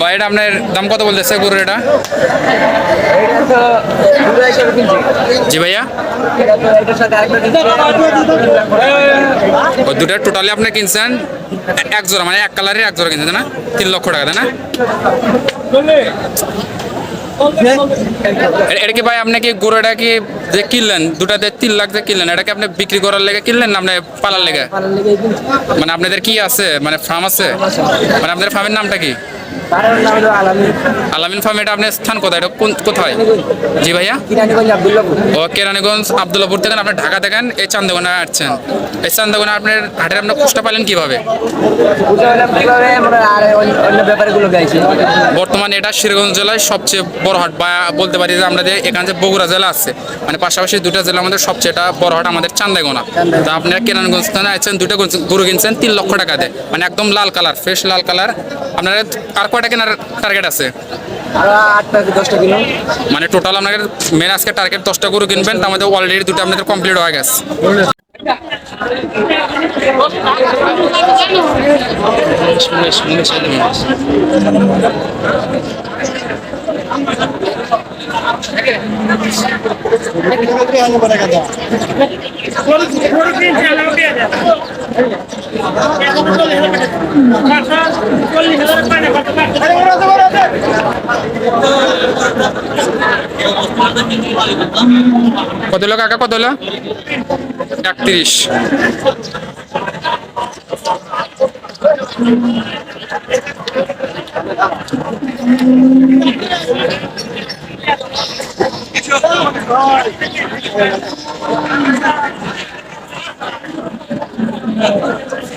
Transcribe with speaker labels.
Speaker 1: বা এটা আপনার দাম কত বলতেছে গরুর এটা? জি ভাইয়া। দুটা টোটালি আপনি কিনছেন? এক জোড়া মানে এক কালারের এক জোড়া কিনছেন না? তিন লক্ষ টাকা, তাই না? এটা কি ভাই আপনি কি গরুটা কি যে কিনলেন? দুটাতে তিন লাখ যে কিনলেন, এটা কি আপনি বিক্রি করার লেগে কিনলেন না আপনি পালার লেগে? মানে আপনাদের কি আছে? মানে ফার্ম আছে? মানে আপনাদের ফার্মের নামটা কি? আলামিন। ফার্ম এটা আপনার স্থান কোথায়? এটা কোন কোথায়? জি ভাইয়া? ও কেরানীগঞ্জ আবদুল্লাপুর থেকে আপনি ঢাকা দেখেন এই চান্দগোনা আসছেন। এই চান্দগোনা আপনার হাটের আপনার খুঁজটা পাইলেন কীভাবে? বর্তমানে এটা শিরগঞ্জ জেলায় সবচেয়ে বড় হাট বা বলতে পারি যে আমাদের এখানে যে বগুড়া জেলা আছে মানে পাশাপাশি দুটা জেলা আমাদের সবচেয়ে বড় হাট আমাদের চান্দাইগোনা তা আপনারা কেরানগঞ্জ স্থানে আছেন দুটো গরু কিনছেন তিন লক্ষ টাকা দেয়। মানে একদম লাল কালার ফ্রেশ লাল কালার। আপনার আর কয়টা কেনার টার্গেট আছে? মানে টোটাল আপনাদের মেন আজকে টার্গেট দশটা গরু কিনবেন তার মধ্যে অলরেডি দুটো আপনাদের কমপ্লিট হয়ে গেছে। কত হলো কাকা কত হলো একত্রিশ Thank you.